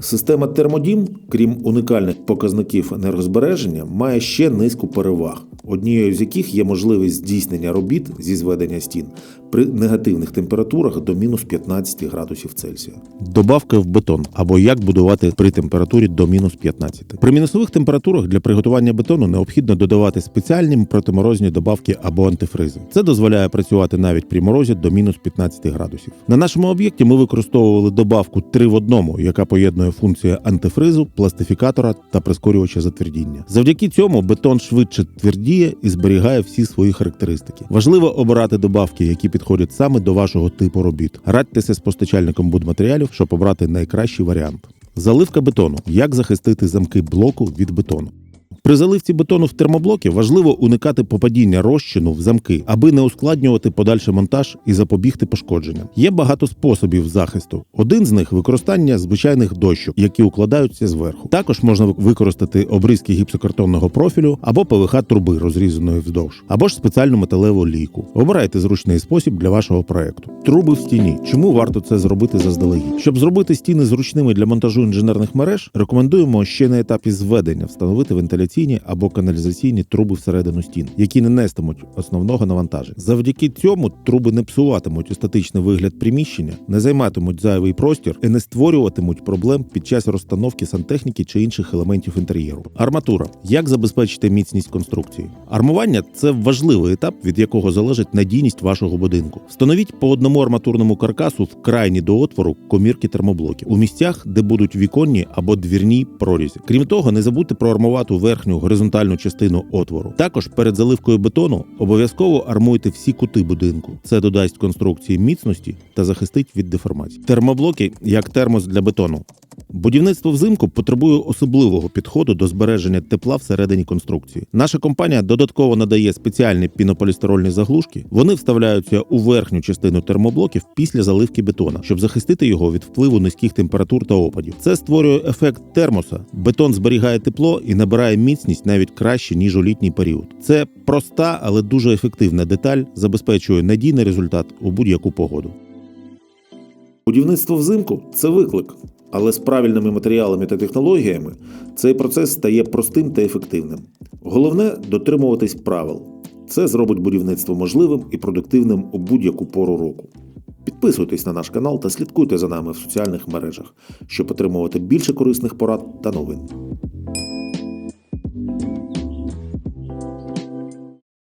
Система термодім, крім унікальних показників енергозбереження, має ще низку переваг, однією з яких є можливість здійснення робіт зі зведення стін при негативних температурах до мінус 15 градусів Цельсія. Добавка в бетон або як будувати при температурі до мінус 15. При мінусових температурах для приготування бетону необхідно додавати спеціальні протиморозні добавки або антифризи. Це дозволяє працювати навіть при морозі до мінус 15 градусів. На нашому об'єкті ми використовували добавку 3 в одному, яка поєднує функції антифризу, пластифікатора та прискорювача затвердіння. Завдяки цьому бетон швидше твердіє і зберігає всі свої характеристики. Важливо обирати добавки, які підходять саме до вашого типу робіт. Радьтеся з постачальником будматеріалів, щоб обрати найкращий варіант. Заливка бетону. Як захистити замки блоку від бетону? При заливці бетону в термоблоки важливо уникати попадіння розчину в замки, аби не ускладнювати подальший монтаж і запобігти пошкодженням. Є багато способів захисту. Один з них використання звичайних дощок, які укладаються зверху. Також можна використати обрізки гіпсокартонного профілю або ПВХ труби, розрізаної вздовж, або ж спеціальну металеву лійку. Обирайте зручний спосіб для вашого проекту. Труби в стіні. Чому варто це зробити заздалегідь? Щоб зробити стіни зручними для монтажу інженерних мереж, рекомендуємо ще на етапі зведення встановити вентиляційні або каналізаційні труби всередину стін, які не нестимуть основного навантаження. Завдяки цьому труби не псуватимуть естетичний вигляд приміщення, не займатимуть зайвий простір і не створюватимуть проблем під час розстановки сантехніки чи інших елементів інтер'єру. Арматура як забезпечити міцність конструкції? Армування це важливий етап, від якого залежить надійність вашого будинку. Встановіть по одному арматурному каркасу в крайні до отвору комірки термоблоків у місцях, де будуть віконні або двірні прорізі. Крім того, не забудьте проармувати верхню горизонтальну частину отвору. Також перед заливкою бетону обов'язково армуйте всі кути будинку. Це додасть конструкції міцності та захистить від деформації. Термоблоки як термос для бетону. Будівництво взимку потребує особливого підходу до збереження тепла всередині конструкції. Наша компанія додатково надає спеціальні пінополістирольні заглушки. Вони вставляються у верхню частину термоблоків після заливки бетона, щоб захистити його від впливу низьких температур та опадів. Це створює ефект термоса. Бетон зберігає тепло і набирає міцність навіть краще ніж у літній період. Це проста, але дуже ефективна деталь, забезпечує надійний результат у будь-яку погоду. Будівництво взимку це виклик, але з правильними матеріалами та технологіями цей процес стає простим та ефективним. Головне дотримуватись правил. Це зробить будівництво можливим і продуктивним у будь-яку пору року. Підписуйтесь на наш канал та слідкуйте за нами в соціальних мережах, щоб отримувати більше корисних порад та новин.